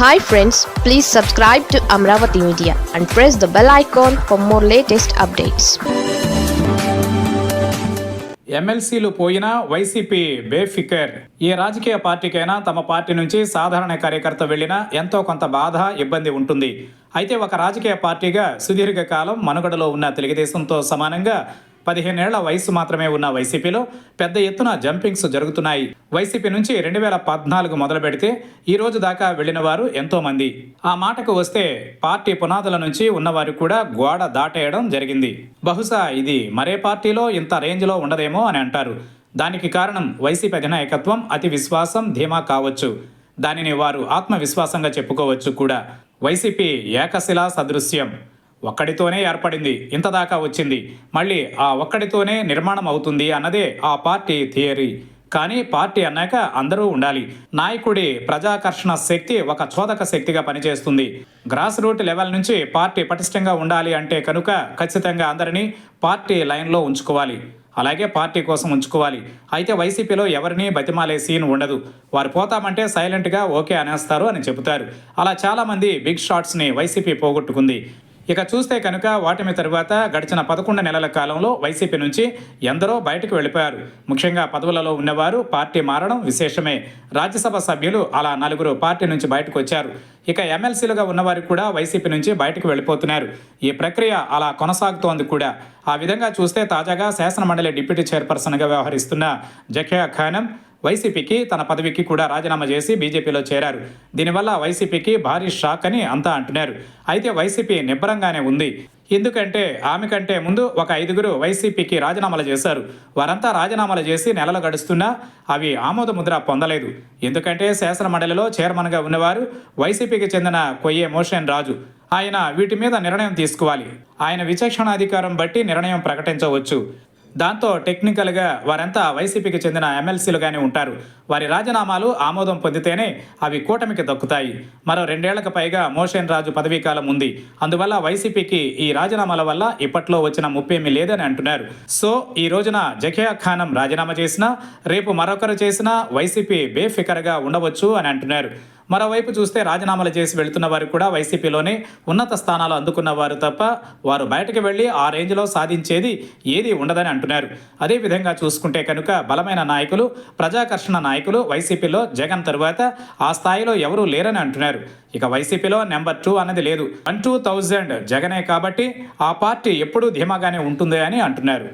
Hi friends please subscribe to Amaravati media and press the bell icon for more latest updates ఎమ్మెల్సీలు పోయినా YCP బేఫికర్. ఏ రాజకీయ పార్టీకైనా తమ party నుంచి సాధారణ కార్యకర్త వెళ్ళినా ఎంతో కొంత బాధ ఇబ్బంది ఉంటుంది. అయితే ఒక రాజకీయ పార్టీగా సుదీర్ఘకాలం మనుగడలో ఉన్న తెలుగుదేశంతో సమానంగా పదిహేనేళ్ళ వయసు మాత్రమే ఉన్న వైసీపీలో పెద్ద ఎత్తున జంపింగ్స్ జరుగుతున్నాయి. వైసీపీ నుంచి రెండు వేల పద్నాలుగు మొదలు పెడితే ఈ రోజు దాకా వెళ్ళిన వారు ఎంతో మంది ఆ మాటకు వస్తే పార్టీ పునాదుల నుంచి ఉన్నవారు కూడా గోడ దాటేయడం జరిగింది. బహుశా ఇది మరే పార్టీలో ఇంత రేంజ్లో ఉండదేమో అని అంటారు. దానికి కారణం వైసీపీ అధినాయకత్వం అతి విశ్వాసం ధీమా కావచ్చు. దానిని వారు ఆత్మవిశ్వాసంగా చెప్పుకోవచ్చు కూడా. వైసీపీ ఏకశిలా సదృశ్యం. ఒక్కడితోనే ఏర్పడింది ఇంతదాకా వచ్చింది. మళ్ళీ ఆ ఒక్కడితోనే నిర్మాణం అవుతుంది అన్నదే ఆ పార్టీ థియరీ. కానీ పార్టీ అన్నాక అందరూ ఉండాలి. నాయకుడి ప్రజాకర్షణ శక్తి ఒక చోదక శక్తిగా పనిచేస్తుంది. గ్రాస్ రూట్ లెవెల్ నుంచి పార్టీ పటిష్టంగా ఉండాలి అంటే కనుక ఖచ్చితంగా అందరినీ పార్టీ లైన్లో ఉంచుకోవాలి. అలాగే పార్టీ కోసం ఉంచుకోవాలి. అయితే వైసీపీలో ఎవరిని బతిమాలే సీన్ ఉండదు. వారు పోతామంటే సైలెంట్గా ఓకే అనేస్తారు అని చెబుతారు. అలా చాలామంది బిగ్ షాట్స్ని వైసీపీ పోగొట్టుకుంది. ఇక చూస్తే కనుక వాటమి తరువాత గడిచిన పదకొండు నెలల కాలంలో వైసీపీ నుంచి ఎందరో బయటకు వెళ్ళిపోయారు. ముఖ్యంగా పదవులలో ఉన్నవారు పార్టీ మారడం విశేషమే. రాజ్యసభ సభ్యులు అలా నలుగురు పార్టీ నుంచి బయటకు వచ్చారు. ఇక ఎమ్మెల్సీలుగా ఉన్నవారు కూడా వైసీపీ నుంచి బయటకు వెళ్ళిపోతున్నారు. ఈ ప్రక్రియ అలా కొనసాగుతోంది కూడా. ఆ విధంగా చూస్తే తాజాగా శాసనమండలి డిప్యూటీ చైర్పర్సన్గా వ్యవహరిస్తున్న జఖియా ఖానం వైసీపీకి తన పదవికి కూడా రాజీనామా చేసి బీజేపీలో చేరారు. దీనివల్ల వైసీపీకి భారీ షాక్ అని అంతా అంటున్నారు. అయితే వైసీపీ నిబ్బరంగానే ఉంది. ఎందుకంటే ఆమె కంటే ముందు ఒక ఐదుగురు వైసీపీకి రాజీనామాలు చేశారు. వారంతా రాజీనామాలు చేసి నెలలు గడుస్తున్నా అవి ఆమోద ముద్ర పొందలేదు. ఎందుకంటే శాసన మండలిలో చైర్మన్గా ఉన్నవారు వైసీపీకి చెందిన కొయ్యే మోషన్ రాజు. ఆయన వీటి మీద నిర్ణయం తీసుకోవాలి. ఆయన విచక్షణాధికారం బట్టి నిర్ణయం ప్రకటించవచ్చు. దాంతో టెక్నికల్గా వారంతా వైసీపీకి చెందిన ఎమ్మెల్సీలుగానే ఉంటారు. వారి రాజీనామాలు ఆమోదం పొందితేనే అవి కూటమికి దక్కుతాయి. మరో రెండేళ్ళకు పైగా మోషన్ రాజు పదవీ కాలం ఉంది. అందువల్ల వైసీపీకి ఈ రాజీనామాల వల్ల ఇప్పట్లో వచ్చిన ముప్పేమీ లేదని అంటున్నారు. సో ఈ రోజున జకియా ఖానం రాజీనామా చేసినా రేపు మరొకరు చేసినా వైసీపీ బేఫికర్గా ఉండవచ్చు అని అంటున్నారు. మరోవైపు చూస్తే రాజీనామాలు చేసి వెళుతున్న వారు కూడా వైసీపీలోనే ఉన్నత స్థానాలు అందుకున్న వారు తప్ప వారు బయటకు వెళ్ళి ఆ రేంజ్లో సాధించేది ఏది ఉండదని అంటున్నారు. అదేవిధంగా చూసుకుంటే కనుక బలమైన నాయకులు ప్రజాకర్షణ నాయకులు వైసీపీలో జగన్ తరువాత ఆ స్థాయిలో ఎవరూ లేరని అంటున్నారు. ఇక వైసీపీలో నెంబర్ టూ అన్నది లేదు. వన్ టూ థౌజండ్ జగనే కాబట్టి ఆ పార్టీ ఎప్పుడూ ధీమాగానే ఉంటుంది అని అంటున్నారు.